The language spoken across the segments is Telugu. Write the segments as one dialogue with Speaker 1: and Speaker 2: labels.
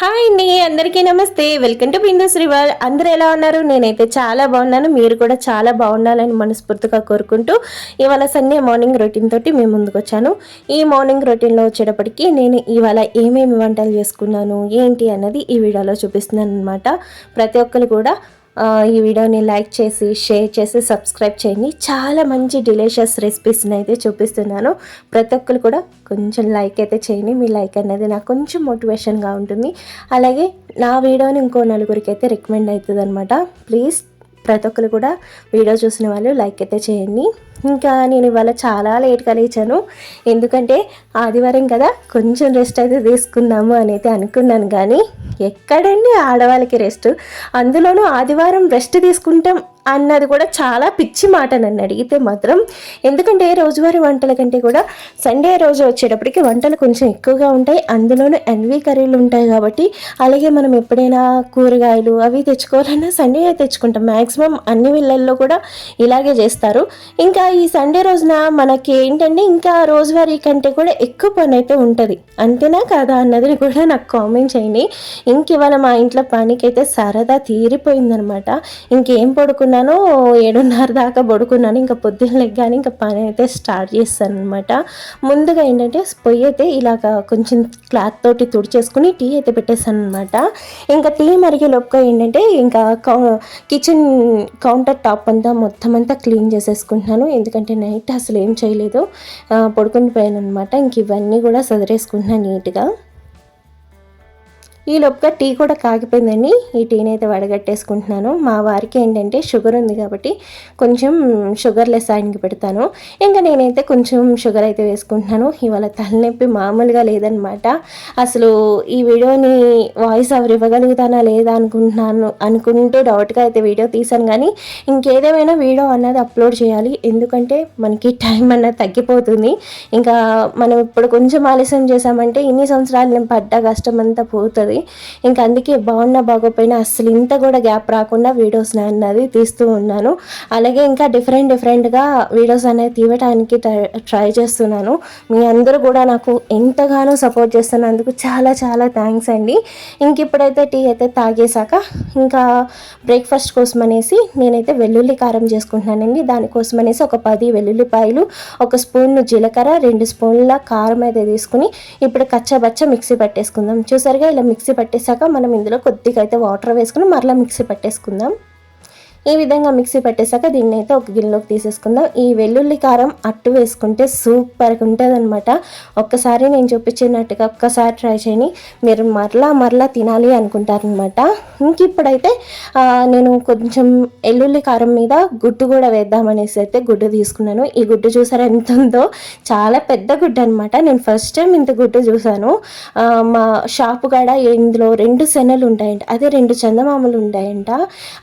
Speaker 1: హాయ్ అండి అందరికీ నమస్తే. వెల్కమ్ టు బిందు శ్రీవాల్ అందరూ ఎలా ఉన్నారు? నేనైతే చాలా బాగున్నాను. మీరు కూడా చాలా బాగుండాలని మనస్ఫూర్తిగా కోరుకుంటూ ఇవాళ సండే మార్నింగ్ రొటీన్ తోటి మేము ముందుకు వచ్చాను ఈ మార్నింగ్ రొటీన్లో వచ్చేటప్పటికి నేను ఇవాళ ఏమేమి వంటలు చేసుకున్నాను ఏంటి అన్నది ఈ వీడియోలో చూపిస్తున్నాను అనమాట ప్రతి ఒక్కరు కూడా ఈ వీడియోని లైక్ చేసి షేర్ చేసి సబ్స్క్రైబ్ చేయండి. చాలా మంచి డిలీషియస్ రెసిపీస్ని అయితే చూపిస్తున్నాను. ప్రతి ఒక్కరు కూడా కొంచెం లైక్ అయితే చేయండి. మీ లైక్ అనేది నాకు కొంచెం మోటివేషన్గా ఉంటుంది. అలాగే నా వీడియోని ఇంకో నలుగురికి అయితే రికమెండ్ అవుతుంది అనమాట ప్లీజ్ ప్రతి ఒక్కరు కూడా వీడియో చూసిన వాళ్ళు లైక్ అయితే చేయండి. ఇంకా నేను ఇవాళ చాలా లేట్గా లేచాను. ఎందుకంటే ఆదివారం కదా కొంచెం రెస్ట్ అయితే తీసుకుందాము అని అయితే అనుకున్నాను. కానీ ఎక్కడండి ఆడవాళ్ళకి రెస్ట్ అందులోనూ ఆదివారం రెస్ట్ తీసుకుంటాం అన్నది కూడా చాలా పిచ్చి మాట నన్ను అడిగితే మాత్రం. ఎందుకంటే రోజువారీ వంటల కంటే కూడా సండే రోజు వచ్చేటప్పటికి వంటలు కొంచెం ఎక్కువగా ఉంటాయి. అందులోనూ ఎన్వి కర్రీలు ఉంటాయి కాబట్టి అలాగే మనం ఎప్పుడైనా కూరగాయలు అవి తెచ్చుకోవాలన్నా సండే తెచ్చుకుంటాం. మ్యాక్సిమం అన్ని వీళ్ళల్లో కూడా ఇలాగే చేస్తారు. ఇంకా ఈ సండే రోజున మనకి ఏంటంటే ఇంకా రోజువారీ కంటే కూడా ఎక్కువ పని అయితే ఉంటుంది. అంతేనా కాదా అన్నది కూడా నాకు కామెంట్ చేయండి. ఇంక ఇవాళ మా ఇంట్లో పనికైతే సరదా తీరిపోయిందనమాట. ఇంకేం పడుకున్నానో ఏడున్నర దాకా పడుకున్నాను. ఇంకా పొద్దున్న లెగ్గాని ఇంకా పని అయితే స్టార్ట్ చేస్తాను అనమాట ముందుగా ఏంటంటే పొయ్యి అయితే ఇలాగ కొంచెం క్లాత్ తోటి తుడిచేసుకుని టీ అయితే పెట్టేస్తాను అనమాట ఇంకా టీ మరిగే లోపుగా ఏంటంటే ఇంకా కౌ- కిచెన్ కౌంటర్ టాప్ అంతా మొత్తం అంతా క్లీన్ చేసేసుకుంటున్నాను. ఎందుకంటే నైట్ అసలు ఏం చేయలేదు. ఆ, పడుకుని పోయాను అనమాట ఇంక ఇవన్నీ కూడా సదిరేసుకుంటున్నాను నీట్గా. ఈ లోపుగా టీ కూడా కాగిపోయిందండి. ఈ టీని అయితే వడగట్టేసుకుంటున్నాను. మా వారికి ఏంటంటే షుగర్ ఉంది కాబట్టి కొంచెం షుగర్ లెస్ ఆయనకి పెడతాను. ఇంకా నేనైతే కొంచెం షుగర్ అయితే వేసుకుంటున్నాను. ఇవాళ తలనొప్పి మామూలుగా లేదనమాట. అసలు ఈ వీడియోని వాయిస్ ఎవరు ఇవ్వగలుగుతానా లేదా అనుకుంటున్నాను అనుకుంటూ డౌట్గా అయితే వీడియో తీసాను కానీ ఇంకేదేమైనా వీడియో అన్నది అప్లోడ్ చేయాలి. ఎందుకంటే మనకి టైం అన్నది తగ్గిపోతుంది. ఇంకా మనం ఇప్పుడు కొంచెం ఆలస్యం చేసామంటే ఇన్ని సంవత్సరాలు నేను పడ్డ కష్టం అంతా పోతుంది. ఇంకా అందుకే బాగున్నా బాగోపోయినా అసలు ఇంత కూడా గ్యాప్ రాకుండా వీడియోస్ అన్నది తీస్తూ ఉన్నాను. అలాగే ఇంకా డిఫరెంట్ డిఫరెంట్గా వీడియోస్ అనేది తీయటానికి ట్రై చేస్తున్నాను. మీ అందరూ కూడా నాకు ఎంతగానో సపోర్ట్ చేస్తున్నందుకు చాలా చాలా థ్యాంక్స్ అండి. ఇంక ఇప్పుడైతే టీ అయితే తాగేశాక ఇంకా బ్రేక్ఫాస్ట్ కోసం అనేసి నేనైతే వెల్లుల్లి కారం చేసుకుంటున్నానండి. దానికోసం అనేసి ఒక పది వెల్లుల్లిపాయలు ఒక స్పూన్ జీలకర్ర రెండు స్పూన్ల కారం అయితే తీసుకుని ఇప్పుడు కచ్చబచ్చ మిక్సీ పట్టేసుకుందాం. చూసారుగా ఇలా మిక్సీ పట్టేశాక మనం ఇందులో కొద్దిగా అయితే వాటర్ వేసుకుని మరలా మిక్సీ పట్టేసుకుందాం. ఈ విధంగా మిక్సీ పట్టేశాక దీన్ని అయితే ఒక గిన్నెలోకి తీసేసుకుందాం. ఈ వెల్లుల్లి కారం అట్టు వేసుకుంటే సూపర్గా ఉంటుంది అనమాట ఒక్కసారి నేను చూపించినట్టుగా ఒక్కసారి ట్రై చేయని మీరు మరలా మరలా తినాలి అనుకుంటారనమాట ఇంక ఇప్పుడైతే నేను కొంచెం వెల్లుల్లి కారం మీద గుడ్డు కూడా వేద్దామనేసి అయితే గుడ్డు తీసుకున్నాను. ఈ గుడ్డు చూసారా ఎంత ఉందో? చాలా పెద్ద గుడ్డు అనమాట నేను ఫస్ట్ టైం ఇంత గుడ్డు చూసాను. మా షాపు కాడ ఇందులో రెండు శనలు ఉంటాయంట. అదే రెండు చందమామలు ఉంటాయంట.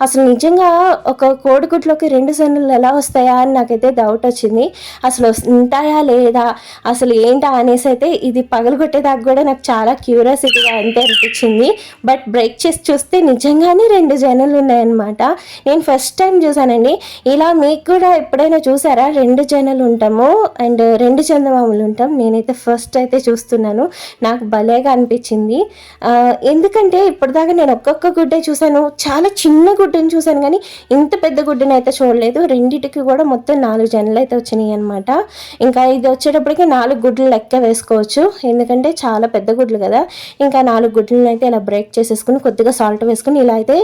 Speaker 1: అసలు నిజంగా ఒక కోడిగుడ్లోకి రెండు సన్నులు ఎలా వస్తాయా అని నాకైతే డౌట్ వచ్చింది. అసలు ఉంటాయా లేదా? అసలు ఏంటా అనేసి అయితే ఇది పగలగొట్టేదాకా కూడా నాకు చాలా క్యూరియాసిటీగా అంటే అనిపించింది. బట్ బ్రేక్ చేసి చూస్తే నిజంగానే రెండు జనులు ఉన్నాయన్నమాట. నేను ఫస్ట్ టైం చూసానండి ఇలా మీకు కూడా ఎప్పుడైనా చూసారా? రెండు జనులు ఉంటాము అండ్ రెండు చందమామలు ఉంటాం. నేనైతే ఫస్ట్ అయితే చూస్తున్నాను. నాకు భలేగా అనిపించింది. ఎందుకంటే ఇప్పటిదాకా నేను ఒక్కొక్క గుడ్డే చూసాను చాలా చిన్న గుడ్డని చూసాను కానీ ఇంత పెద్ద గుడ్డని అయితే చూడలేదు. రెండిటికి కూడా మొత్తం నాలుగు జనలు అయితే వచ్చినాయి అనమాట ఇంకా ఇది వచ్చేటప్పటికి నాలుగు గుడ్లు లెక్క వేసుకోవచ్చు. ఎందుకంటే చాలా పెద్ద గుడ్లు కదా. ఇంకా నాలుగు గుడ్లను అయితే ఇలా బ్రేక్ చేసేసుకుని కొద్దిగా సాల్ట్ వేసుకుని ఇలా అయితే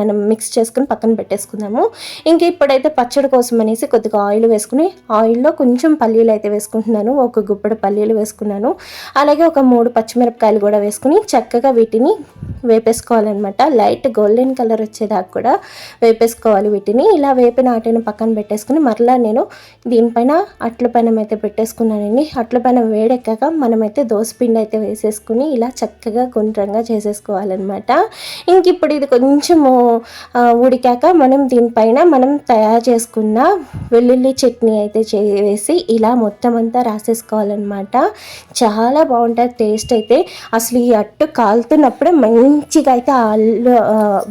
Speaker 1: మనం మిక్స్ చేసుకుని పక్కన పెట్టేసుకుందాము. ఇంకా ఇప్పుడైతే పచ్చడి కోసం అనేసి కొద్దిగా ఆయిల్ వేసుకుని ఆయిల్లో కొంచెం పల్లీలు అయితే వేసుకుంటున్నాను. ఒక గుప్పెడు పల్లీలు వేసుకున్నాను. అలాగే ఒక మూడు పచ్చిమిరపకాయలు కూడా వేసుకుని చక్కగా వీటిని వేపేసుకోవాలన్నమాట. లైట్ గోల్డెన్ కలర్ వచ్చేదాకా కూడా వేసుకోవాలి వీటిని. ఇలా వేపిన వాటిని పక్కన పెట్టేసుకుని మరలా నేను దీనిపైన అట్ల పైన అయితే పెట్టేసుకున్నానండి. అట్ల పైన వేడెక్కాక మనమైతే దోసపిండి అయితే వేసేసుకుని ఇలా చక్కగా గుండ్రంగా చేసేసుకోవాలన్నమాట. ఇంక ఇప్పుడు ఇది కొంచెము ఉడికాక మనం దీనిపైన మనం తయారు చేసుకున్న వెల్లుల్లి చట్నీ అయితే చేసి ఇలా మొత్తం అంతా రాసేసుకోవాలన్నమాట. చాలా బాగుంటుంది టేస్ట్ అయితే. అసలు ఈ అట్టు కాలుతున్నప్పుడే మంచిగా అయితే ఆలు అల్లు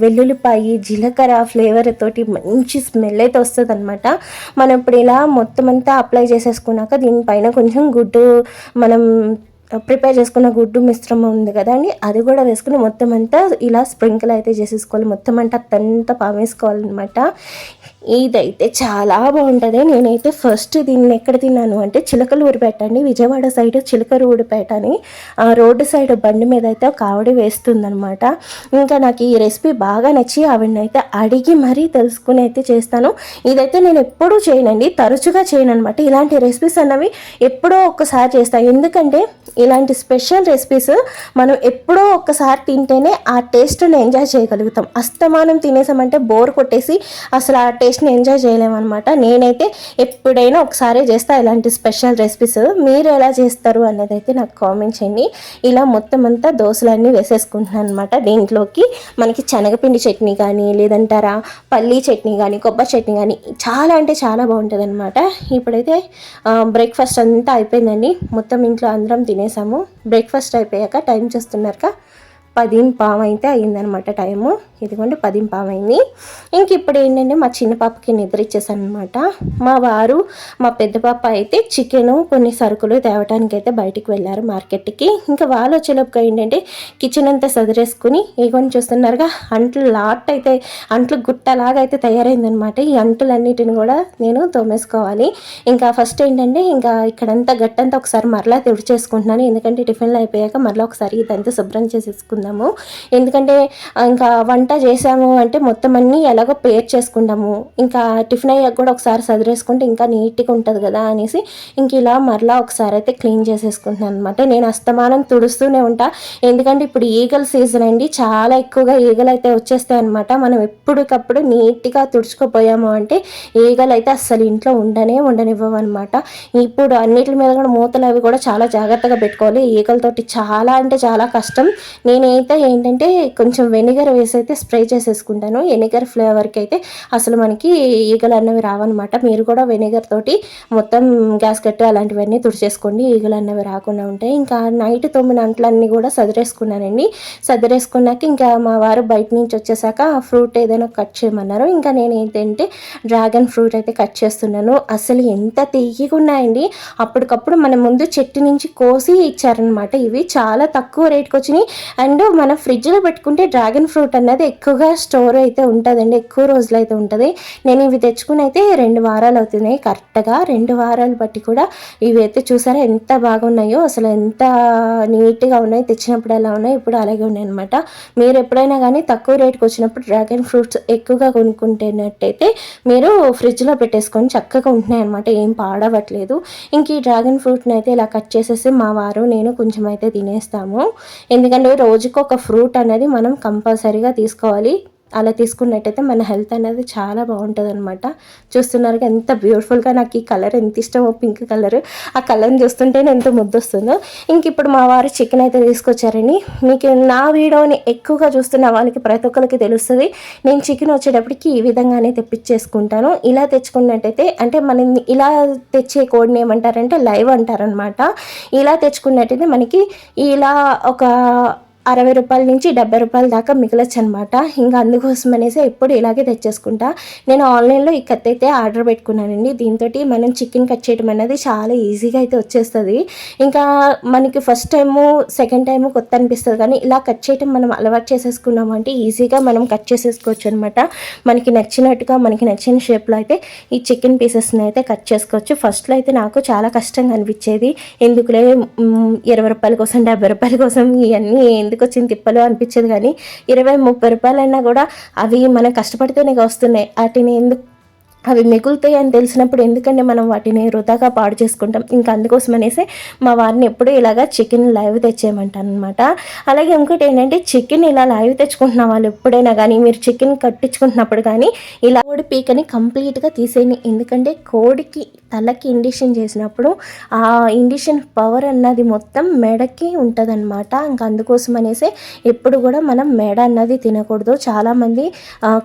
Speaker 1: వెల్లుల్లిపాయి జీలకర్ర ఫ్లేవర్ తోటి మంచి స్మెల్ అయితే వస్తుంది అనమాట మనం ఇప్పుడు ఇలా మొత్తం అంతా అప్లై చేసేసుకున్నాక దీనిపైన కొంచెం గుడ్డు మనం ప్రిపేర్ చేసుకున్న గుడ్డు మిశ్రమం ఉంది కదండి అది కూడా వేసుకుని మొత్తం అంతా ఇలా స్ప్రింకిల్ అయితే చేసేసుకోవాలి. మొత్తం అంతా అంతా పామేసుకోవాలన్నమాట. ఇదైతే చాలా బాగుంటుంది. నేనైతే ఫస్ట్ దీన్ని ఎక్కడ తిన్నాను అంటే చిలకలు ఊరిపేట అండి. విజయవాడ సైడ్ చిలకలు ఊరిపేట అని ఆ రోడ్డు సైడ్ బండి మీద అయితే ఒక ఆవిడ వేస్తుందనమాట ఇంకా నాకు ఈ రెసిపీ బాగా నచ్చి ఆవిడని అయితే అడిగి మరీ తెలుసుకుని అయితే చేస్తాను. ఇదైతే నేను ఎప్పుడూ చేయనండి. తరచుగా చేయను అనమాట ఇలాంటి రెసిపీస్ అన్నవి ఎప్పుడో ఒక్కసారి చేస్తాను ఎందుకంటే ఇలాంటి స్పెషల్ రెసిపీస్ మనం ఎప్పుడో ఒక్కసారి తింటేనే ఆ టేస్ట్ని ఎంజాయ్ చేయగలుగుతాం. అస్తమానం తినేసామంటే బోర్ కొట్టేసి అసలు ఆ టేస్ట్ని ఎంజాయ్ చేయలేమన్నమాట. నేనైతే ఎప్పుడైనా ఒకసారి చేస్తా ఇలాంటి స్పెషల్ రెసిపీస్. మీరు ఎలా చేస్తారు అనేది అయితే నాకు కామెంట్ చేయండి. ఇలా మొత్తం అంతా దోశలన్నీ వేసేసుకుంటున్నాను అనమాట దీంట్లోకి మనకి శనగపిండి చట్నీ కానీ లేదంటారా పల్లీ చట్నీ కానీ కొబ్బరి చట్నీ కానీ చాలా అంటే చాలా బాగుంటుంది అనమాట ఇప్పుడైతే బ్రేక్ఫాస్ట్ అంతా అయిపోయిందండి. మొత్తం ఇంట్లో అందరం తినేసాము బ్రేక్ఫాస్ట్ అయిపోయాక టైం చూస్తున్నారుగా. పదిం పాము అయితే అయిందనమాట టైము. ఇదిగోండి పదిం పావైంది. అయింది ఇంక ఇప్పుడు ఏంటంటే మా చిన్న పాపకి నిద్ర ఇచ్చేసాను అనమాట మా వారు మా పెద్ద పాప అయితే చికెను కొన్ని సరుకులు తేవటానికి అయితే బయటికి వెళ్ళారు మార్కెట్కి. ఇంకా వాళ్ళు వచ్చేలోపుగా ఏంటంటే కిచెన్ అంతా సదిరేసుకుని ఇగోని చూస్తున్నారుగా అంట్లు లాట్ అయితే అంట్లు గుట్టలాగా అయితే తయారైందనమాట. ఈ అంటులన్నిటిని కూడా నేను తోమేసుకోవాలి. ఇంకా ఫస్ట్ ఏంటంటే ఇంకా ఇక్కడంతా గట్టంతా ఒకసారి మరలా తుడిచేసుకుంటున్నాను. ఎందుకంటే టిఫిన్లు అయిపోయాక మరలా ఒకసారి ఇదంతా శుభ్రం చేసుకుందాము. ఎందుకంటే ఇంకా వంట చేసాము అంటే మొత్తం అన్నీ ఎలాగో పేర్ చేసుకుంటాము ఇంకా టిఫిన్ అయ్యాక కూడా ఒకసారి సదిరేసుకుంటే ఇంకా నీట్గా ఉంటుంది కదా అనేసి ఇంక ఇలా మరలా ఒకసారి అయితే క్లీన్ చేసేసుకుంటున్నాను అనమాట నేను అస్తమానం తుడుస్తూనే ఉంటా. ఎందుకంటే ఇప్పుడు ఈగల సీజన్ అండి. చాలా ఎక్కువగా ఈగలు అయితే వచ్చేస్తాయి అనమాట మనం ఎప్పటికప్పుడు నీట్గా తుడుచుకోపోయాము అంటే ఈగలు అయితే అస్సలు ఇంట్లో ఉండనే ఉండనివ్వవు అనమాట ఇప్పుడు అన్నిటి మీద కూడా మూతలు అవి కూడా చాలా జాగ్రత్తగా పెట్టుకోవాలి. ఈగలతోటి చాలా అంటే చాలా కష్టం. నేను నేనైతే ఏంటంటే కొంచెం వెనిగర్ వేసి అయితే స్ప్రే చేసేసుకుంటాను. వెనిగర్ ఫ్లేవర్కి అయితే అసలు మనకి ఈగలు అన్నవి రావన్నమాట. మీరు కూడా వెనిగర్ తోటి మొత్తం గ్యాస్ కట్టు అలాంటివన్నీ తుడిచేసుకోండి. ఈగలు అన్నవి రాకుండా ఉంటాయి. ఇంకా నైట్ తొమ్మిది అంట్లన్నీ కూడా సదిరేసుకున్నానండి. సదిరేసుకున్నాక ఇంకా మా వారు బయట నుంచి వచ్చేసాక ఫ్రూట్ ఏదైనా కట్ చేయమన్నారు. ఇంకా నేను ఏంటంటే డ్రాగన్ ఫ్రూట్ అయితే కట్ చేస్తున్నాను. అసలు ఎంత తీయగా ఉన్నాయండి. అప్పటికప్పుడు మన ముందు చెట్టు నుంచి కోసి ఇచ్చారనమాట ఇవి చాలా తక్కువ రేట్కి వచ్చినాయి అండ్ మనం ఫ్రిడ్జ్లో పెట్టుకుంటే డ్రాగన్ ఫ్రూట్ అన్నది ఎక్కువగా స్టోర్ అయితే ఉంటుందండి. ఎక్కువ రోజులు అయితే ఉంటుంది. నేను ఇవి తెచ్చుకుని అయితే రెండు వారాలు అవుతున్నాయి. కరెక్ట్గా రెండు వారాలు బట్టి కూడా ఇవి అయితే చూసారా ఎంత బాగున్నాయో. అసలు ఎంత నీట్గా ఉన్నాయి. తెచ్చినప్పుడు ఎలా ఉన్నాయి. ఇప్పుడు అలాగే ఉన్నాయి అనమాట మీరు ఎప్పుడైనా కానీ తక్కువ రేట్కి వచ్చినప్పుడు డ్రాగన్ ఫ్రూట్స్ ఎక్కువగా కొనుక్కుంటున్నట్టయితే మీరు ఫ్రిడ్జ్లో పెట్టేసుకొని చక్కగా ఉంటున్నాయి అనమాట ఏం పాడవట్లేదు. ఇంక ఈ డ్రాగన్ ఫ్రూట్ని అయితే ఇలా కట్ చేసేసి మా వారు నేను కొంచెం అయితే తినేస్తాము. ఎందుకంటే రోజు రోజుకు ఒక ఫ్రూట్ అనేది మనం కంపల్సరీగా తీసుకోవాలి. అలా తీసుకున్నట్టయితే మన హెల్త్ అనేది చాలా బాగుంటుంది అనమాట చూస్తున్నారు ఎంత బ్యూటిఫుల్గా నాకు ఈ కలర్ ఎంత ఇష్టమో పింక్ కలర్. ఆ కలర్ని చూస్తుంటేనే ఎంత ముద్దొస్తుందో. ఇంక ఇప్పుడు మా వారు చికెన్ అయితే తీసుకొచ్చారని మీకు నా వీడియోని ఎక్కువగా చూస్తున్న వాళ్ళకి ప్రతి ఒక్కరికి తెలుస్తుంది. నేను చికెన్ వచ్చేటప్పటికి ఈ విధంగానే తెప్పించేసుకుంటాను. ఇలా తెచ్చుకున్నట్టయితే అంటే మనం ఇలా తెచ్చే కోడ్ని ఏమంటారంటే లైవ్ అంటారనమాట ఇలా తెచ్చుకున్నట్టయితే మనకి ఇలా ఒక అరవై రూపాయల నుంచి డెబ్బై రూపాయల దాకా మిగలచ్చు అనమాట ఇంకా అందుకోసం అనేసి ఎప్పుడు ఇలాగే తెచ్చేసుకుంటా. నేను ఆన్లైన్లో ఈ కత్తి అయితే ఆర్డర్ పెట్టుకున్నానండి. దీంతో మనం చికెన్ కట్ చేయడం అనేది చాలా ఈజీగా అయితే వచ్చేస్తుంది. ఇంకా మనకి ఫస్ట్ టైము సెకండ్ టైము కొత్త అనిపిస్తుంది కానీ ఇలా కట్ చేయడం మనం అలవాటు చేసేసుకున్నాము అంటే ఈజీగా మనం కట్ చేసేసుకోవచ్చు అనమాట మనకి నచ్చినట్టుగా మనకి నచ్చిన షేప్లో అయితే ఈ చికెన్ పీసెస్ని అయితే కట్ చేసుకోవచ్చు. ఫస్ట్లో అయితే నాకు చాలా కష్టంగా అనిపించేది. ఎందుకులే ఇరవై రూపాయల కోసం డెబ్బై రూపాయల కోసం ఇవన్నీ ఎందుకు ఎందుకు వచ్చింది తిప్పలు అనిపించేది కానీ ఇరవై ముప్పై రూపాయలైనా కూడా అవి మనం కష్టపడితేనే వస్తున్నాయి. వాటిని ఎందుకు అవి మిగులుతాయి అని తెలిసినప్పుడు ఎందుకంటే మనం వాటిని వృధాగా పాడు చేసుకుంటాం? ఇంకా అందుకోసం అనేసి మా వారిని ఎప్పుడూ ఇలాగా చికెన్ లైవ్ తెచ్చేయమంటాను అనమాట అలాగే ఇంకోటి ఏంటంటే చికెన్ ఇలా లైవ్ తెచ్చుకుంటున్న వాళ్ళు ఎప్పుడైనా కానీ మీరు చికెన్ కట్టించుకుంటున్నప్పుడు కానీ ఇలా కోడి పీకని కంప్లీట్గా తీసేయండి. ఎందుకంటే కోడికి తలకి ఇండిషన్ చేసినప్పుడు ఆ ఇండిషన్ పవర్ అన్నది మొత్తం మెడకి ఉంటుంది అనమాట ఇంకా అందుకోసం అనేసి ఎప్పుడు కూడా మనం మెడ అన్నది తినకూడదు. చాలామంది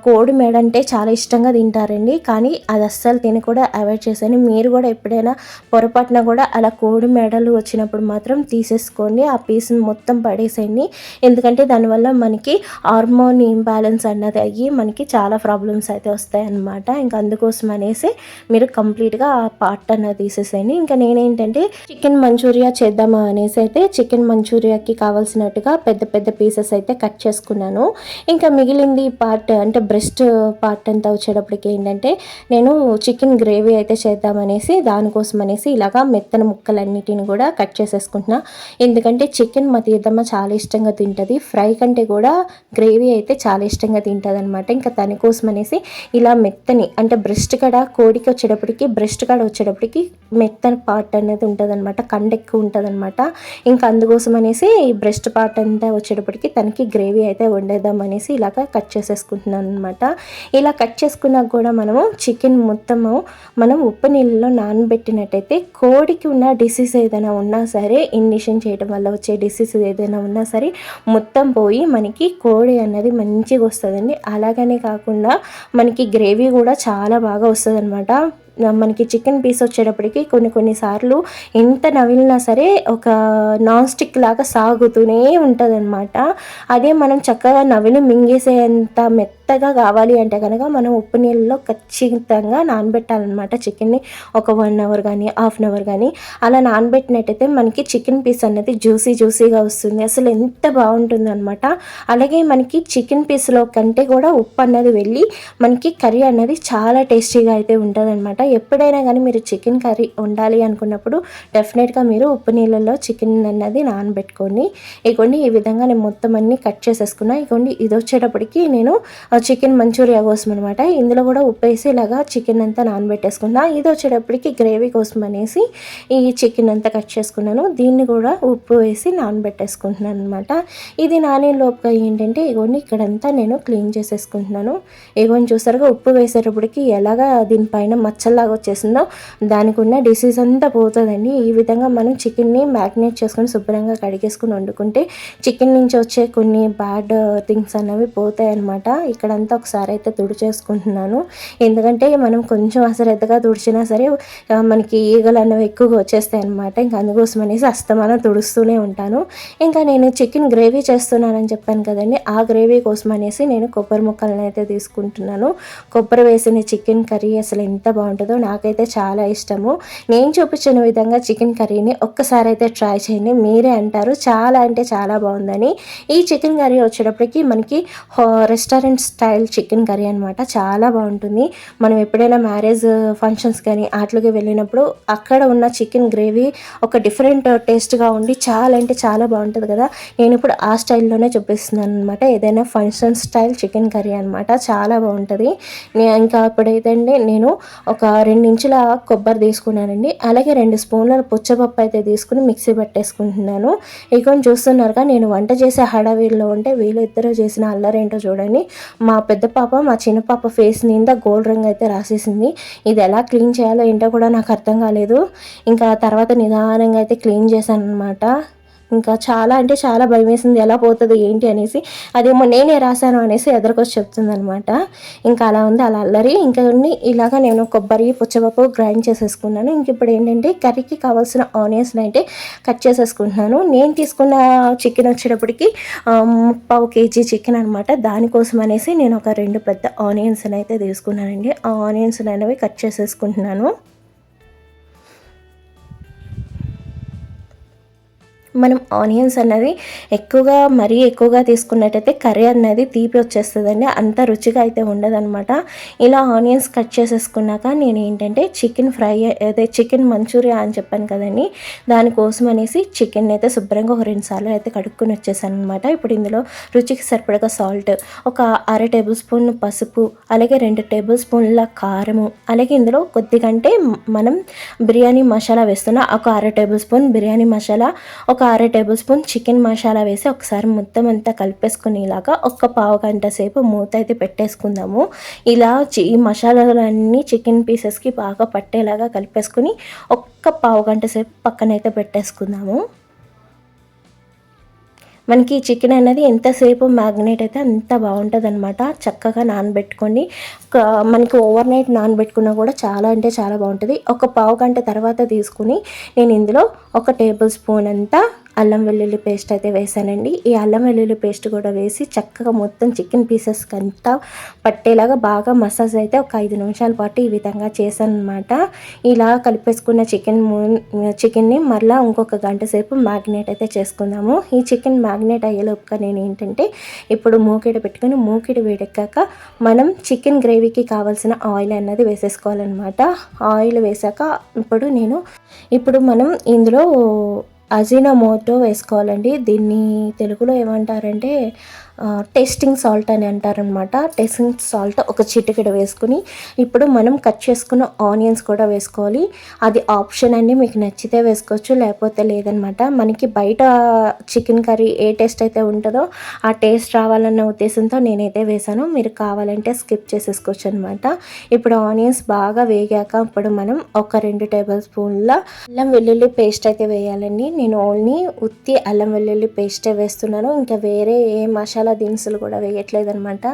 Speaker 1: కోడి మెడ అంటే చాలా ఇష్టంగా తింటారండి. కానీ కానీ అది అస్సలు తిని కూడా అవాయిడ్ చేశాను. మీరు కూడా ఎప్పుడైనా పొరపాటున కూడా అలా కోడి మెడలు వచ్చినప్పుడు మాత్రం తీసేసుకోండి. ఆ పీస్ని మొత్తం పడేసేయండి. ఎందుకంటే దానివల్ల మనకి హార్మోన్ ఇంబ్యాలెన్స్ అన్నది అయ్యి మనకి చాలా ప్రాబ్లమ్స్ అయితే వస్తాయి అన్నమాట ఇంకా అందుకోసం అనేసి మీరు కంప్లీట్గా ఆ పార్ట్ అన్నది తీసేసేయండి. ఇంకా నేనేంటంటే చికెన్ మంచూరియా చేద్దామా అనేసి అయితే చికెన్ మంచూరియాకి కావాల్సినట్టుగా పెద్ద పెద్ద పీసెస్ అయితే కట్ చేసుకున్నాను. ఇంకా మిగిలింది పార్ట్ అంటే బ్రెస్ట్ పార్ట్ అంతా వచ్చేటప్పటికి ఏంటంటే నేను చికెన్ గ్రేవీ అయితే చేద్దామనేసి దానికోసం అనేసి ఇలాగా మెత్తన ముక్కలన్నిటిని కూడా కట్ చేసేసుకుంటున్నా. ఎందుకంటే చికెన్ మా తీర్థమ్మ చాలా ఇష్టంగా తింటుంది. ఫ్రై కంటే కూడా గ్రేవీ అయితే చాలా ఇష్టంగా తింటుంది అనమాట ఇంకా దానికోసం అనేసి ఇలా మెత్తని అంటే బ్రెస్ట్ కడ కోడికి వచ్చేటప్పటికి బ్రెస్ట్ కడ వచ్చేటప్పటికి మెత్తని పార్ట్ అనేది ఉంటుంది అనమాట కండ ఎక్కువ ఉంటుంది అనమాట ఇంకా అందుకోసం అనేసి ఈ బ్రెస్ట్ పార్ట్ అంతా వచ్చేటప్పటికి తనకి గ్రేవీ అయితే వండేద్దాం అనేసి ఇలాగ కట్ చేసేసుకుంటున్నాను అనమాట ఇలా కట్ చేసుకున్నాక కూడా మనము చికెన్ మొత్తము మనం ఉప్పు నీళ్ళలో నానబెట్టినట్టయితే కోడికి ఉన్న డిసీజ్ ఏదైనా ఉన్నా సరే ఇండిషన్ చేయడం వల్ల వచ్చే డిసీజ్ ఏదైనా ఉన్నా సరే మొత్తం పోయి మనకి కోడి అన్నది మంచిగా వస్తుందండి. అలాగనే కాకుండా మనకి గ్రేవీ కూడా చాలా బాగా వస్తుంది అనమాట మనకి చికెన్ పీస్ వచ్చేటప్పటికి కొన్ని కొన్నిసార్లు ఎంత నవిలినా సరే ఒక నాన్ స్టిక్ లాగా సాగుతూనే ఉంటుంది అదే మనం చక్కగా నవిలి మింగేసేంత మెత్తగా కావాలి అంటే కనుక మనం ఉప్పు నీళ్ళలో ఖచ్చితంగా నానబెట్టాలన్నమాట చికెన్ని. ఒక వన్ అవర్ కానీ హాఫ్ అన్ అవర్ కానీ అలా నానబెట్టినట్టయితే మనకి చికెన్ పీస్ అనేది జ్యూసీ జ్యూసీగా వస్తుంది. అసలు ఎంత బాగుంటుంది అనమాట అలాగే మనకి చికెన్ పీస్లో కంటే కూడా ఉప్పు అన్నది వెళ్ళి మనకి కర్రీ అన్నది చాలా టేస్టీగా అయితే ఉంటుంది అనమాట ఎప్పుడైనా కానీ మీరు చికెన్ కర్రీ ఉండాలి అనుకున్నప్పుడు డెఫినెట్గా మీరు ఉప్పు నీళ్ళల్లో చికెన్ అన్నది నానబెట్టుకోండి ఇగోండి ఈ విధంగా నేను మొత్తం అన్ని కట్ చేసేసుకున్నా ఇగోండి ఇది వచ్చేటప్పటికి నేను చికెన్ మంచూరియా కోసం అనమాట ఇందులో కూడా ఉప్పు వేసి ఇలాగా చికెన్ అంతా నానబెట్టేసుకున్నా. ఇది వచ్చేటప్పటికి గ్రేవీ కోసం అనేసి ఈ చికెన్ అంతా కట్ చేసుకున్నాను. దీన్ని కూడా ఉప్పు వేసి నానబెట్టేసుకుంటున్నాను అనమాట ఇది నానే లోపుగా ఏంటంటే ఇగోండి ఇక్కడంతా నేను క్లీన్ చేసేసుకుంటున్నాను. ఇగోని చూసారుగా ఉప్పు వేసేటప్పటికి ఎలాగా దీనిపైన మచ్చల్లాగా వచ్చేసిందో దానికి ఉన్న డిసీజ్ అంతా పోతుందండి. ఈ విధంగా మనం చికెన్ని మ్యాగ్నేట్ చేసుకొని శుభ్రంగా కడిగేసుకుని వండుకుంటే చికెన్ నుంచి వచ్చే కొన్ని బ్యాడ్ థింగ్స్ అనేవి పోతాయి అనమాట ఇక్కడంతా ఒకసారి అయితే తుడిచేసుకుంటున్నాను. ఎందుకంటే మనం కొంచెం అశ్రద్ధగా తుడిచినా సరే మనకి ఈగలు అనేవి ఎక్కువగా వచ్చేస్తాయి అనమాట ఇంకా అందుకోసం అనేసి అస్తమానం తుడుస్తూనే ఉంటాను. ఇంకా నేను చికెన్ గ్రేవీ చేస్తున్నానని చెప్పాను కదండి. ఆ గ్రేవీ కోసం అనేసి నేను కొబ్బరి ముక్కలను అయితే తీసుకుంటున్నాను. కొబ్బరి వేసిన చికెన్ కర్రీ అసలు ఎంత బాగుంటుందో నాకైతే చాలా ఇష్టము. నేను చూపించిన విధంగా చికెన్ కర్రీని ఒక్కసారి అయితే ట్రై చేయండి. మీరే అంటారు. చాలా అంటే చాలా బాగుందని. ఈ చికెన్ కర్రీ వచ్చేటప్పటికి మనకి రెస్టారెంట్స్ స్టైల్ చికెన్ కర్రీ అనమాట చాలా బాగుంటుంది. మనం ఎప్పుడైనా మ్యారేజ్ ఫంక్షన్స్ కానీ వాటికి వెళ్ళినప్పుడు అక్కడ ఉన్న చికెన్ గ్రేవీ ఒక డిఫరెంట్ టేస్ట్గా ఉండి చాలా అంటే చాలా బాగుంటుంది కదా. నేను ఇప్పుడు ఆ స్టైల్లోనే చూపిస్తున్నాను అనమాట ఏదైనా ఫంక్షన్ స్టైల్ చికెన్ కర్రీ అనమాట చాలా బాగుంటుంది. నేను ఇంకా ఇప్పుడైతే నేను ఒక రెండు ఇంచుల కొబ్బరి తీసుకున్నానండి. అలాగే రెండు స్పూన్ల పుచ్చపప్పు అయితే తీసుకుని మిక్సీ పట్టేసుకుంటున్నాను. ఇక చూస్తున్నారుగా నేను వంట చేసే హడావిడిలో ఉంటే వీళ్ళిద్దరూ చేసిన అల్లరేంటో చూడండి. మా పెద్ద పాప మా చిన్న పాప ఫేస్ నిండా గోల్డ్ రంగు అయితే రాసేసింది. ఇది ఎలా క్లీన్ చేయాలో ఏంటో కూడా నాకు అర్థం కాలేదు. ఇంకా తర్వాత నిదానంగా అయితే క్లీన్ చేశాను అనమాట ఇంకా చాలా అంటే చాలా భయం వేసింది ఎలా పోతుంది ఏంటి అనేసి. అదేమో నేనే రాశాను అనేసి ఎదురుకొచ్చి చెప్తుంది అనమాట ఇంకా అలా ఉంది అలా అల్లరి. ఇంకా ఇలాగ ఇలాగా నేను కొబ్బరి పుచ్చపప్పు గ్రైండ్ చేసేసుకున్నాను. ఇంక ఇప్పుడు ఏంటంటే కర్రీకి కావాల్సిన ఆనియన్స్ అయితే కట్ చేసేసుకుంటున్నాను. నేను తీసుకున్న చికెన్ వచ్చేటప్పటికి పావు కేజీ చికెన్ అనమాట దానికోసం అనేసి నేను ఒక రెండు పెద్ద ఆనియన్స్ అయితే తీసుకున్నానండి. ఆ ఆనియన్స్ అనేవి కట్ చేసేసుకుంటున్నాను. మనం ఆనియన్స్ అన్నది ఎక్కువగా మరీ ఎక్కువగా తీసుకున్నట్టయితే కర్రీ అన్నది తీపి వచ్చేస్తుందండి. అంత రుచిగా అయితే ఉండదనమాట ఇలా ఆనియన్స్ కట్ చేసేసుకున్నాక నేను ఏంటంటే చికెన్ ఫ్రై అదే చికెన్ మంచూరియా అని చెప్పాను కదండి. దానికోసం అనేసి చికెన్ అయితే శుభ్రంగా ఒక రెండు సార్లు అయితే కడుక్కొని వచ్చేసాను అనమాట ఇప్పుడు ఇందులో రుచికి సరిపడగా సాల్ట్ ఒక అర టేబుల్ స్పూన్ పసుపు అలాగే రెండు టేబుల్ స్పూన్ల కారము అలాగే ఇందులో కొద్దిగంటే మనం బిర్యానీ మసాలా వేస్తున్న ఒక అర టేబుల్ స్పూన్ బిర్యానీ మసాలా ఒక అర టేబుల్ స్పూన్ చికెన్ మసాలా వేసి ఒకసారి మొత్తం అంతా కలిపేసుకునేలాగా ఒక పావు గంట సేపు మూత అయితే పెట్టేసుకుందాము. ఇలా చి- ఈ మసాలాలన్నీ చికెన్ పీసెస్కి బాగా పట్టేలాగా కలిపేసుకుని ఒక్క పావు గంట సేపు పక్కనైతే పెట్టేసుకుందాము. మనకి చికెన్ అనేది ఎంతసేపు మ్యాగ్నేట్ అయితే అంత బాగుంటుంది అనమాట చక్కగా నానబెట్టుకొని ఒక మనకి ఓవర్ నైట్ నానబెట్టుకున్నా కూడా చాలా అంటే చాలా బాగుంటుంది. ఒక పావు గంట తర్వాత తీసుకుని నేను ఇందులో ఒక టేబుల్ స్పూన్ అంతా అల్లం వెల్లుల్లి పేస్ట్ అయితే వేసానండి. ఈ అల్లం వెల్లుల్లి పేస్ట్ కూడా వేసి చక్కగా మొత్తం చికెన్ పీసెస్కి అంతా పట్టేలాగా బాగా మసాజ్ అయితే ఒక ఐదు నిమిషాల పాటు ఈ విధంగా చేశాను అనమాట ఇలా కలిపేసుకున్న చికెన్ చికెన్ని మరలా ఇంకొక గంట సేపు మ్యాగ్నేట్ అయితే చేసుకుందాము. ఈ చికెన్ మ్యాగ్నేట్ అయ్యేలోపుగా నేను ఏంటంటే ఇప్పుడు మూకిడి పెట్టుకుని మూకిడి వేడెక్కాక మనం చికెన్ గ్రేవీకి కావాల్సిన ఆయిల్ అన్నది వేసేసుకోవాలన్నమాట. ఆయిల్ వేసాక ఇప్పుడు నేను ఇప్పుడు మనం ఇందులో అజినమోటో వేసుకోవాలండి. దీన్ని తెలుగులో ఏమంటారంటే టేస్టింగ్ సాల్ట్ అని అంటారనమాట టేస్టింగ్ సాల్ట్ ఒక చిటికెడ వేసుకుని ఇప్పుడు మనం కట్ చేసుకున్న ఆనియన్స్ కూడా వేసుకోవాలి. అది ఆప్షన్ అండి మీకు నచ్చితే వేసుకోవచ్చు లేకపోతే లేదనమాట మనకి బయట చికెన్ కర్రీ ఏ టేస్ట్ అయితే ఉంటుందో ఆ టేస్ట్ రావాలన్న ఉద్దేశంతో నేనైతే వేసాను మీరు కావాలంటే స్కిప్ చేసేసుకోవచ్చు అనమాట ఇప్పుడు ఆనియన్స్ బాగా వేగాక ఇప్పుడు మనం ఒక రెండు టేబుల్ స్పూన్ల అల్లం వెల్లుల్లి పేస్ట్ అయితే వేయాలండి. నేను ఓన్లీ ఉత్తి అల్లం వెల్లుల్లి పేస్టే వేస్తున్నాను. ఇంకా వేరే ఏ మసాలా మసాలా దినుసులు కూడా వేయట్లేదు అనమాట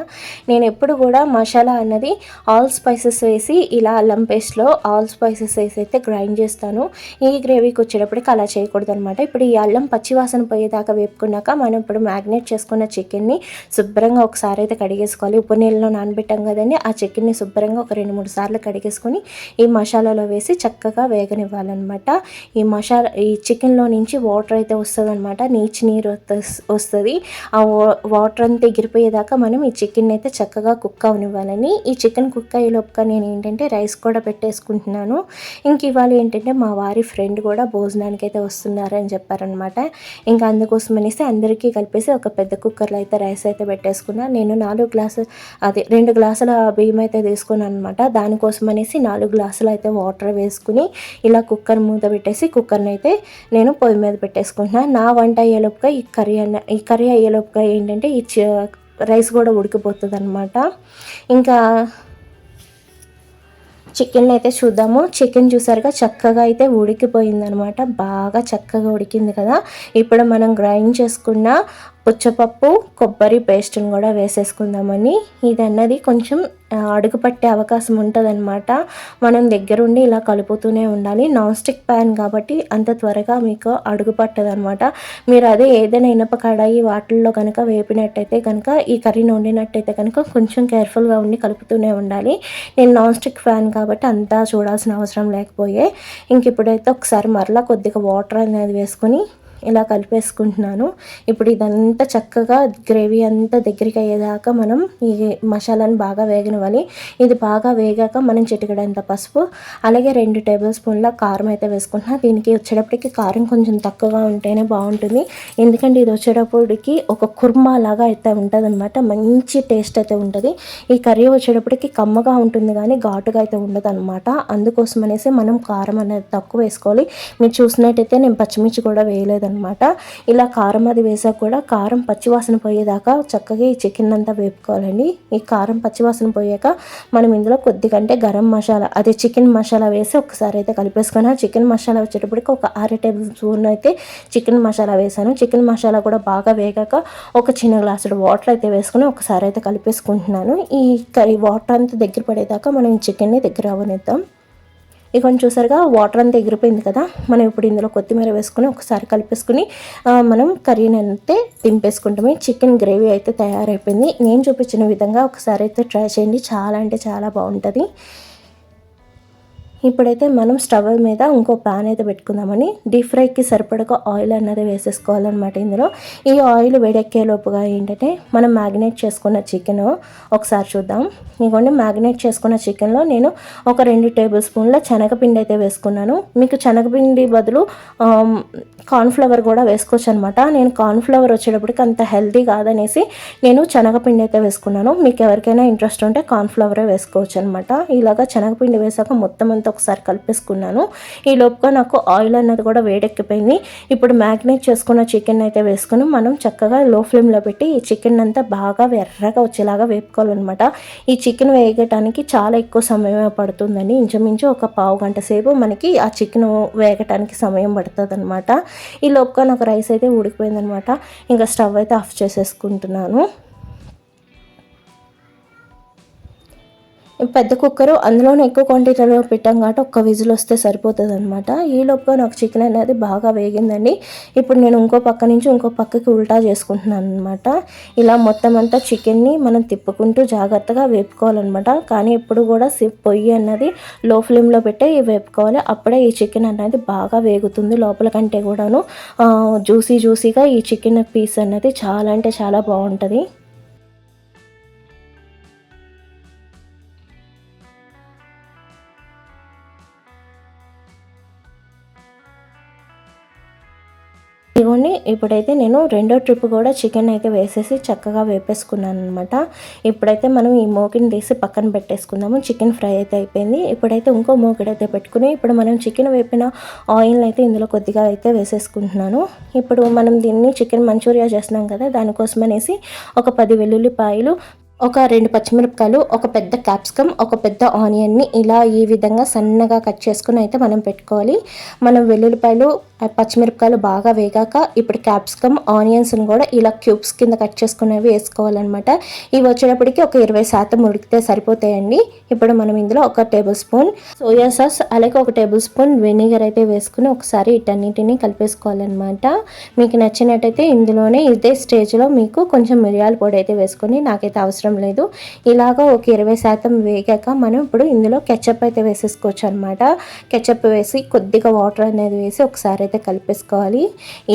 Speaker 1: నేను ఎప్పుడు కూడా మసాలా అన్నది ఆల్ స్పైసెస్ వేసి ఇలా అల్లం పేస్ట్లో ఆల్ స్పైసెస్ వేసి అయితే గ్రైండ్ చేస్తాను. ఈ గ్రేవీకి వచ్చేటప్పటికి అలా చేయకూడదు అనమాట ఇప్పుడు ఈ అల్లం పచ్చివాసన పోయేదాకా వేపుకున్నాక మనం ఇప్పుడు మ్యాగ్నేట్ చేసుకున్న చికెన్ని శుభ్రంగా ఒకసారి అయితే కడిగేసుకోవాలి. ఉప్పు నీళ్ళలో నానబెట్టాం కదండి ఆ చికెన్ని శుభ్రంగా ఒక రెండు మూడు సార్లు కడిగేసుకొని ఈ మసాలాలో వేసి చక్కగా వేగనివ్వాలన్నమాట. ఈ మసాలా ఈ చికెన్లో నుంచి వాటర్ అయితే వస్తుంది అనమాట నీచు నీరు వస్తుంది. ఆ వాటర్ అంతా ఎగిరిపోయేదాకా మనం ఈ చికెన్ అయితే చక్కగా కుక్ అవనివ్వాలని. ఈ చికెన్ కుక్ అయ్యేలోపుగా నేను ఏంటంటే రైస్ కూడా పెట్టేసుకుంటున్నాను. ఇంక ఇవాళ ఏంటంటే మా వారి ఫ్రెండ్ కూడా భోజనానికి అయితే వస్తున్నారని చెప్పారనమాట. ఇంకా అందుకోసం అనేసి అందరికీ కలిపేసి ఒక పెద్ద కుక్కర్లో అయితే రైస్ అయితే పెట్టేసుకున్నాను నేను నాలుగు గ్లాసు అదే రెండు గ్లాసుల బియ్యం అయితే తీసుకున్నాను అనమాట. దానికోసం అనేసి నాలుగు గ్లాసులు అయితే వాటర్ వేసుకుని ఇలా కుక్కర్ మూత పెట్టేసి కుక్కర్ని అయితే నేను పొయ్యి మీద పెట్టేసుకుంటున్నాను నా వంట అయ్యేలోపుగా ఈ కర్రీ అన్న ఈ కర్రీ అయ్యేలోపుగా ఏంటంటే ఈ రైస్ కూడా ఉడికిపోతుంది అనమాట ఇంకా చికెన్ అయితే చూద్దాము. చికెన్ చూసారుగా చక్కగా అయితే ఉడికిపోయింది బాగా చక్కగా ఉడికింది కదా. ఇప్పుడు మనం గ్రైండ్ చేసుకున్న పుచ్చపప్పు కొబ్బరి పేస్ట్ని కూడా వేసేసుకుందామని. ఇది అన్నది కొంచెం అడుగు పట్టే అవకాశం ఉంటుందన్నమాట. మనం దగ్గరుండి ఇలా కలుపుతూనే ఉండాలి. నాన్ స్టిక్ ప్యాన్ కాబట్టి అంత త్వరగా మీకు అడుగు పట్టదనమాట మీరు అదే ఏదైనా ఇనప కడాయి వాటిల్లో కనుక వేపినట్టయితే కనుక ఈ కర్రీని వండినట్టయితే కనుక కొంచెం కేర్ఫుల్గా ఉండి కలుపుతూనే ఉండాలి. నేను నాన్ స్టిక్ ఫ్యాన్ కాబట్టి అంతా చూడాల్సిన అవసరం లేకపోయే. ఇంక ఇప్పుడైతే ఒకసారి మరలా కొద్దిగా వాటర్ అనేది వేసుకొని ఇలా కలిపేసుకుంటున్నాను. ఇప్పుడు ఇదంతా చక్కగా గ్రేవీ అంతా దగ్గరికి అయ్యేదాకా మనం ఈ మసాలాను బాగా వేగనివ్వాలి. ఇది బాగా వేగాక మనం చిటికడంత పసుపు అలాగే రెండు టేబుల్ స్పూన్ల కారం అయితే వేసుకుంటున్నా. దీనికి వచ్చేటప్పటికి కారం కొంచెం తక్కువగా ఉంటేనే బాగుంటుంది. ఎందుకంటే ఇది వచ్చేటప్పటికి ఒక కుర్మా లాగా అయితే ఉంటుంది అనమాట మంచి టేస్ట్ అయితే ఉంటుంది. ఈ కర్రీ వచ్చేటప్పటికి కమ్మగా ఉంటుంది కానీ ఘాటుగా అయితే ఉండదు అనమాట అందుకోసం అనేసి మనం కారం అనేది తక్కువ వేసుకోవాలి. మీరు చూసినట్టయితే నేను పచ్చిమిర్చి కూడా వేయలేదు అనమాట ఇలా కారం అది వేసాక కూడా కారం పచ్చివాసన పోయేదాకా చక్కగా ఈ చికెన్ అంతా వేపుకోవాలండి. ఈ కారం పచ్చివాసన పోయాక మనం ఇందులో కొద్దిగంటే గరం మసాలా అదే చికెన్ మసాలా వేసి ఒకసారి అయితే కలిపేసుకొని చికెన్ మసాలా వచ్చేటప్పటికి ఒక అర టేబుల్ స్పూన్ అయితే చికెన్ మసాలా వేసాను. చికెన్ మసాలా కూడా బాగా వేగాక ఒక చిన్న గ్లాసుడు వాటర్ అయితే వేసుకొని ఒకసారి అయితే కలిపేసుకుంటున్నాను. ఈ కర్రీ వాటర్ అంతా దగ్గర పడేదాకా మనం చికెన్ని దగ్గర అవనిద్దాం. ఇక చూసారుగా వాటర్ అంతా ఎగిరిపోయింది కదా? మనం ఇప్పుడు ఇందులో కొత్తిమీర వేసుకుని ఒకసారి కలిపేసుకుని మనం కర్రీని అయితే దింపేసుకుంటామే. చికెన్ గ్రేవీ అయితే తయారైపోయింది. నేను చూపించిన విధంగా ఒకసారి అయితే ట్రై చేయండి. చాలా అంటే చాలా బాగుంటుంది. ఇప్పుడైతే మనం స్టవ్ మీద ఇంకో ప్యాన్ అయితే పెట్టుకుందామని డీప్ ఫ్రైకి సరిపడగా ఆయిల్ అన్నది వేసేసుకోవాలన్నమాట ఇందులో. ఈ ఆయిల్ వేడెక్కే లోపుగా ఏంటంటే మనం మ్యాగ్నేట్ చేసుకున్న చికెన్ ఒకసారి చూద్దాం. ఇంకోండి మ్యాగ్నేట్ చేసుకున్న చికెన్లో నేను ఒక రెండు టేబుల్ స్పూన్ల శనగపిండి అయితే వేసుకున్నాను. మీకు శనగపిండి బదులు కార్న్ఫ్లవర్ కూడా వేసుకోవచ్చు అనమాట నేను కార్న్ఫ్లవర్ వచ్చేటప్పటికి అంత హెల్తీ కాదనేసి నేను శనగపిండి అయితే వేసుకున్నాను. మీకు ఎవరికైనా ఇంట్రెస్ట్ ఉంటే కార్న్ఫ్లవరే వేసుకోవచ్చు అనమాట ఇలాగా శనగపిండి వేసాక మొత్తం అంతా ఒకసారి కలిపేసుకున్నాను. ఈ లోపుగా నాకు ఆయిల్ అన్నది కూడా వేడెక్కిపోయింది. ఇప్పుడు మ్యాగ్నేట్ చేసుకున్న చికెన్ అయితే వేసుకుని మనం చక్కగా లో ఫ్లేమ్లో పెట్టి ఈ చికెన్ అంతా బాగా ఎర్రగా వచ్చేలాగా వేపుకోవాలన్నమాట. ఈ చికెన్ వేగటానికి చాలా ఎక్కువ సమయం పడుతుందని ఇంచుమించు ఒక పావు గంట సేపు మనకి ఆ చికెన్ వేగటానికి సమయం పడుతుంది అనమాట ఈ లోపుగా నాకు రైస్ అయితే ఉడికిపోయిందనమాట ఇంకా స్టవ్ అయితే ఆఫ్ చేసేసుకుంటున్నాను. పెద్ద కుక్కరు అందులోనే ఎక్కువ క్వాంటిటీలో పెట్టాం కాబట్టి ఒక్క విజిల్ వస్తే సరిపోతుంది అనమాట ఈ నాకు చికెన్ అనేది బాగా వేగిందండి. ఇప్పుడు నేను ఇంకో పక్క నుంచి ఇంకో పక్కకి ఉల్టా చేసుకుంటున్నాను అనమాట ఇలా మొత్తం అంతా చికెన్ని మనం తిప్పుకుంటూ జాగ్రత్తగా వేపుకోవాలన్నమాట. కానీ ఎప్పుడు కూడా పొయ్యి అన్నది లో ఫ్లేమ్లో పెట్టే వేపుకోవాలి. అప్పుడే ఈ చికెన్ అనేది బాగా వేగుతుంది లోపల కంటే కూడాను. జ్యూసీ జ్యూసీగా ఈ చికెన్ పీస్ అనేది చాలా అంటే చాలా బాగుంటుంది. ఇదిగోండి ఇప్పుడైతే నేను రెండో ట్రిప్ కూడా చికెన్ అయితే వేసేసి చక్కగా వేపేసుకున్నాను అనమాట ఇప్పుడైతే మనం ఈ మోకిని తీసి పక్కన పెట్టేసుకుందాము. చికెన్ ఫ్రై అయితే అయిపోయింది. ఇప్పుడైతే ఇంకో మోకిడి అయితే పెట్టుకుని ఇప్పుడు మనం చికెన్ వేపిన ఆయిల్ అయితే ఇందులో కొద్దిగా అయితే వేసేసుకుంటున్నాను. ఇప్పుడు మనం దీన్ని చికెన్ మంచూరియా చేస్తున్నాం కదా దానికోసం అనేసి ఒక పది వెల్లుల్లిపాయలు ఒక రెండు పచ్చిమిరపకాయలు ఒక పెద్ద క్యాప్సికమ్ ఒక పెద్ద ఆనియన్ని ఇలా ఈ విధంగా సన్నగా కట్ చేసుకుని అయితే మనం పెట్టుకోవాలి. మనం వెల్లుల్లిపాయలు పచ్చిమిరపకాయలు బాగా వేగాక ఇప్పుడు క్యాప్సికమ్ ఆనియన్స్ని కూడా ఇలా క్యూబ్స్ కింద కట్ చేసుకునేవి వేసుకోవాలన్నమాట. ఇవి వచ్చేటప్పటికి ఒక ఇరవై శాతం ఉడికితే సరిపోతాయండి. ఇప్పుడు మనం ఇందులో ఒక టేబుల్ స్పూన్ సోయా సాస్ అలాగే ఒక టేబుల్ స్పూన్ వెనిగర్ అయితే వేసుకుని ఒకసారి ఇటన్నిటిని కలిపేసుకోవాలన్నమాట. మీకు నచ్చినట్టయితే ఇందులోనే ఇదే స్టేజ్లో మీకు కొంచెం మిరియాల పొడి అయితే వేసుకొని నాకైతే అవసరం లేదు. ఇలాగ ఒక ఇరవై శాతం వేగాక మనం ఇప్పుడు ఇందులో కెచప్ అయితే వేసేసుకోవచ్చు అనమాట కెచప్ వేసి కొద్దిగా వాటర్ అనేది వేసి ఒకసారి అయితే కలిపేసుకోవాలి.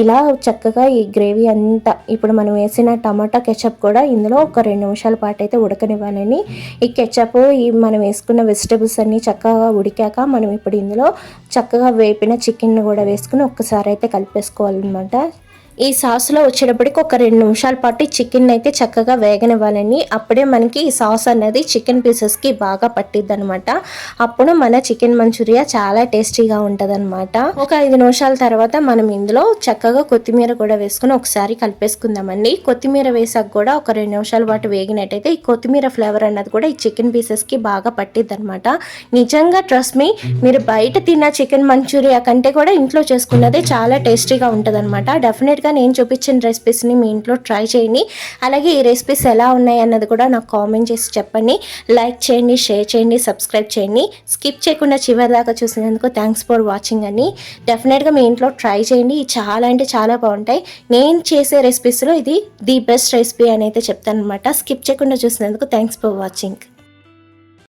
Speaker 1: ఇలా చక్కగా ఈ గ్రేవీ అంతా ఇప్పుడు మనం వేసిన టమాటా కెచప్ కూడా ఇందులో ఒక రెండు నిమిషాల పాటు అయితే ఉడకనివ్వాలని ఈ కెచప్ ఈ మనం వేసుకున్న వెజిటబుల్స్ అన్నీ చక్కగా ఉడికాక మనం ఇప్పుడు ఇందులో చక్కగా వేపిన చికెన్ కూడా వేసుకుని ఒక్కసారి అయితే కలిపేసుకోవాలన్నమాట. ఈ సాస్లో వచ్చేటప్పటికి ఒక రెండు నిమిషాల పాటు చికెన్ అయితే చక్కగా వేగనివ్వాలని అప్పుడే మనకి ఈ సాస్ అనేది చికెన్ పీసెస్కి బాగా పట్టిద్ది అనమాట అప్పుడు మన చికెన్ మంచూరియా చాలా టేస్టీగా ఉంటుంది ఒక ఐదు నిమిషాల తర్వాత మనం ఇందులో చక్కగా కొత్తిమీర కూడా వేసుకుని ఒకసారి కలిపేసుకుందామండి. కొత్తిమీర వేసాక కూడా ఒక రెండు నిమిషాల పాటు వేగినట్టయితే ఈ కొత్తిమీర ఫ్లేవర్ అన్నది కూడా ఈ చికెన్ పీసెస్కి బాగా పట్టిద్ది అనమాట నిజంగా ట్రస్ట్ మీ మీరు బయట తిన్న చికెన్ మంచూరియా కంటే కూడా ఇంట్లో చేసుకున్నదే చాలా టేస్టీగా ఉంటుంది అనమాట డెఫినెట్గా డెఫినెట్గా నేను చూపించిన రెసిపీస్ని మీ ఇంట్లో ట్రై చేయండి. అలాగే ఈ రెసిపీస్ ఎలా ఉన్నాయి అన్నది కూడా నాకు కామెంట్ చేసి చెప్పండి. లైక్ చేయండి షేర్ చేయండి సబ్స్క్రైబ్ చేయండి. స్కిప్ చేయకుండా చివరి దాకా చూసినందుకు థ్యాంక్స్ ఫర్ వాచింగ్ అని డెఫినెట్గా మీ ఇంట్లో ట్రై చేయండి. చాలా అంటే చాలా బాగుంటాయి. నేను చేసే రెసిపీస్లో ఇది ది బెస్ట్ రెసిపీ అని అయితే చెప్తాను అనమాట స్కిప్ చేయకుండా చూసినందుకు థ్యాంక్స్ ఫర్ వాచింగ్